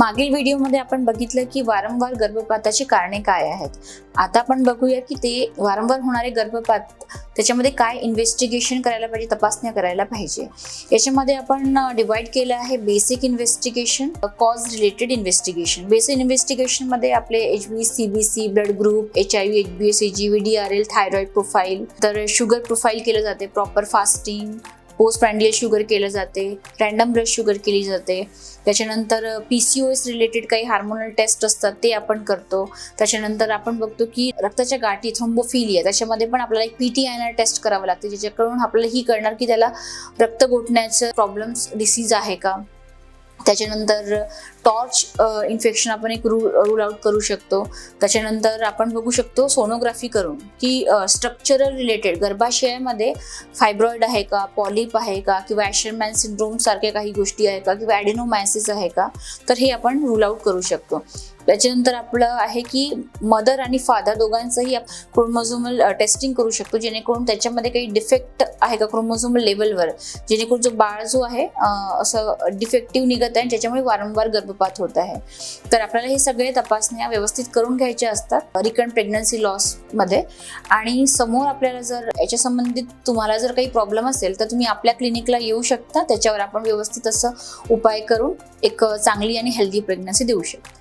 मागील व्हिडिओमध्ये आपण बघितलं की वारंवार गर्भपाताची कारणे काय आहेत. आता आपण बघूया की ते वारंवार होणारे गर्भपात त्याच्यामध्ये काय इन्व्हेस्टिगेशन करायला पाहिजे तपासण्या करायला पाहिजे. याच्यामध्ये आपण डिवाइड केलं आहे basic investigation cause related investigation basic इन्व्हेस्टिगेशनमध्ये आपले H B C B C blood group H I V H B S G V D R L thyroid profile तर शुगर प्रोफाईल केलं जाते proper fasting post prandial sugar केलं जाते random blood sugar केली जाते. त्याच्यानंतर P C O S related काही hormonal test असतात ते आपण करतो. त्याच्यानंतर आपण बघतो की रक्ताच्या गाठी थ्रोम्बोफिलिया त्याच्यामध्ये पण आपल्याला एक P T I R test करावं लागते ज्याच्याकडून आपल्याला ही कळणार की त्याला रक्त गोठण्याचं प्रॉब्लेम्स डिसीज आहे का. त्याच्यानंतर टॉर्च इन्फेक्शन आपण एक रू रूल आउट करू शकतो. त्याच्यानंतर आपण बघू शकतो सोनोग्राफी करून की स्ट्रक्चरल रिलेटेड गर्भाशयामध्ये फायब्रॉइड आहे का पॉलिप आहे का किंवा ॲशरमॅन सिंड्रोम सारख्या काही गोष्टी आहे का किंवा ॲडिनोमॅसिस आहे का तर हे आपण रूल आउट करू शकतो. त्याच्यानंतर आपलं आहे की मदर आणि फादर दोघांचंही क्रोमोझोमल टेस्टिंग करू शकतो जेणेकरून त्याच्यामध्ये काही डिफेक्ट आहे का क्रोमोझोमल लेवलवर जेणेकरून जो बाळ जो आहे असं डिफेक्टिव्ह निघत आहे आणि वारंवार गर्भपात होत आहे. तर आपल्याला हे सगळे तपासण्या व्यवस्थित करून घ्यायच्या असतात रिकंट प्रेग्नन्सी लॉसमध्ये आणि समोर आपल्याला जर याच्या संबंधित तुम्हाला जर काही प्रॉब्लेम असेल तर तुम्ही आपल्या क्लिनिकला येऊ शकता. त्याच्यावर आपण व्यवस्थित असं उपाय करून एक चांगली आणि हेल्दी प्रेग्नन्सी देऊ शकतो.